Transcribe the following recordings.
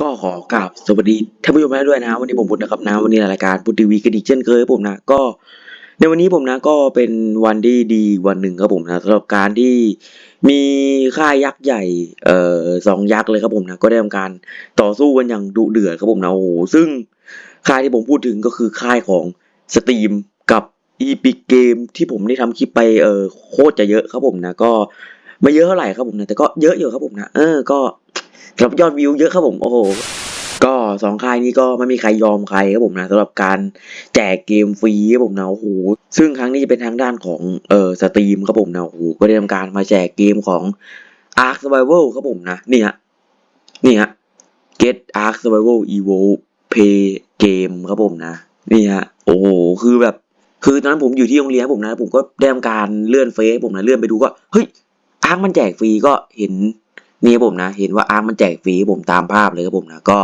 ก็ขอกราบสวัสดีท่านผู้ชมท่านด้วยนะวันนี้ผมพุทธนะครับนะวันนี้รายการพุทธทีวีกันอีกเช่นเคยครับผมนะก็ ในวันนี้ผมนะก็เป็นวันที่ดีวันหนึ่งครับผมนะสำหรับการที่มีค่ายยักษ์ใหญ่เอ่อสองยักษ์เลยครับผมนะก็ได้ทำการต่อสู้กันอย่างดุเดือดครับผมนะโอ้โหซึ่งค่ายที่ผมพูดถึงก็คือค่ายของสตรีมกับอีพิกเกมที่ผมได้ทำคลิปไปเออโคตรจะเยอะครับผมนะก็ไม่เยอะเท่าไหร่ครับผมนะแต่ก็เยอะอยู่ครับผมนะเออก็ สำหรับยอดวิวเยอะครับผมโอ้โหก็สองค่ายนี้ก็ไม่มีใครยอมใครครับผมนะสำหรับการแจกเกมฟรีครับผมนะโอ้โหซึ่งครั้งนี้จะเป็นทางด้านของเอ่อสตรีมครับผมนะโอ้โหก็ได้ทำการมาแจกเกมของ Ark Survival ครับผมนะนี่ฮะนี่ฮะ Get Ark Survival Evo Play Game ครับผมนะนี่ฮะโอ้โหคือแบบคือตอนนั้นผมอยู่ที่โรงเรียนครับผมนะผมก็ได้ทำการเลื่อนเฟซผมนะเลื่อนไปดูก็เฮ้ยอาร์คมันแจกฟรีก็เห็น นี่ครับผมนะ เห็นว่าอาร์มมันแจกฟรีผมตามภาพเลยครับผมนะก็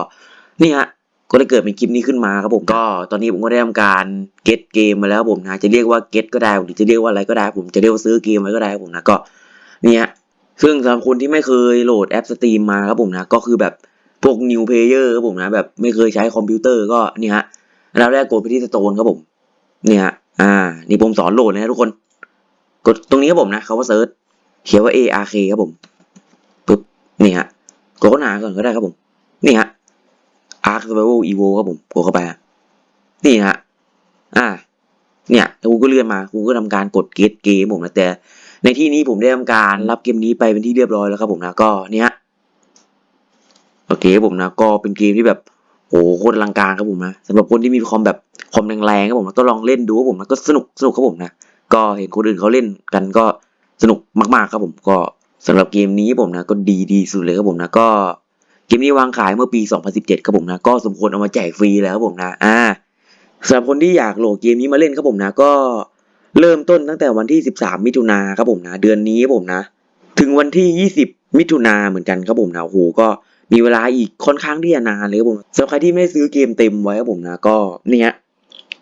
นี่ฮะก็ได้เกิดเป็นคลิปนี้ขึ้นมาครับผมก็ตอนนี้ผมก็ได้ทำการเก็ตเกมมาแล้วครับผมนะจะเรียกว่าเก็ตก็ได้หรือจะเรียกว่าอะไรก็ได้ ผมจะเรียกว่าซื้อเกมไว้ก็ได้ครับผมนะก็เนี่ยซึ่งสำหรับคนที่ไม่เคยโหลดแอปสตรีมมาครับผมนะก็คือแบบพวก new player ครับผมนะแบบไม่เคยใช้คอมพิวเตอร์ก็นี่ฮะเราแรกกดไปที่สโตนครับผมเนี่ยฮะอ่า นี่ผมสอนโหลดนะทุกคน กดตรงนี้ครับผมนะเขาว่าเซิร์ชเขียนว่า ARK ครับผม นี่ฮะกดค้นหาก่อนก็ได้ครับผม นี่ฮะ Ark Survival Evo ครับผมกดเข้าไปฮะนี่ฮะ อ่า เนี่ยกูก็เลื่อนมากูก็ทำการกดเกตเกมผมนะแต่ ในที่นี้ผมได้ทำการรับเกมนี้ไปเป็นที่เรียบร้อยแล้วครับผมนะก็เนี่ยโอเคครับผมนะก็เป็นเกมที่แบบโหโคตรลังการครับผมนะสำหรับคนที่มีคอมแบบคอมแรงๆครับผมนะก็ลองเล่นดูครับผมนะก็สนุกสนุกครับผมนะก็เห็นคนอื่นเขาเล่นกันก็สนุกมากๆครับผมก็ สำหรับเกมนี้ผมนะก็ดีดีสุดเลยครับผมนะก็เกมนี้วางขายเมื่อปี 2017ครับผมนะก็สมควรเอามาแจกฟรีแล้วครับผมนะอ่าสำหรับคนที่อยากโหลดเกมนี้มาเล่นครับผมนะก็เริ่มต้นตั้งแต่วันที่ 13 มิถุนาครับผมนะเดือนนี้ครับผมนะ ถึงวันที่ 20 มิถุนาเหมือนกันครับผมนะโอ้โหก็มีเวลาอีกค่อนข้างที่จะนานเลยครับผมสำหรับใครที่ไม่ได้ซื้อเกมเต็มไว้ครับผมนะก็เนี่ย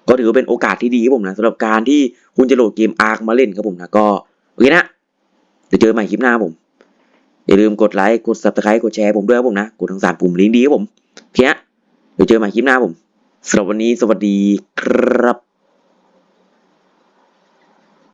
ก็ถือว่าเป็นโอกาสที่ดีครับผมนะสำหรับการที่คุณจะโหลดเกมอาร์คมาเล่นครับผมนะก็โอเคนะ จะเจอใหม่คลิปหน้าผม อย่าลืมกดไลค์ กด subscribe กดแชร์ผมด้วยผมนะ กดทั้งสามปุ่มลิงก์ดีครับผมเพียเดี๋ยวเจอใหม่คลิปหน้าผมสำหรับวันนี้สวัสดีครับ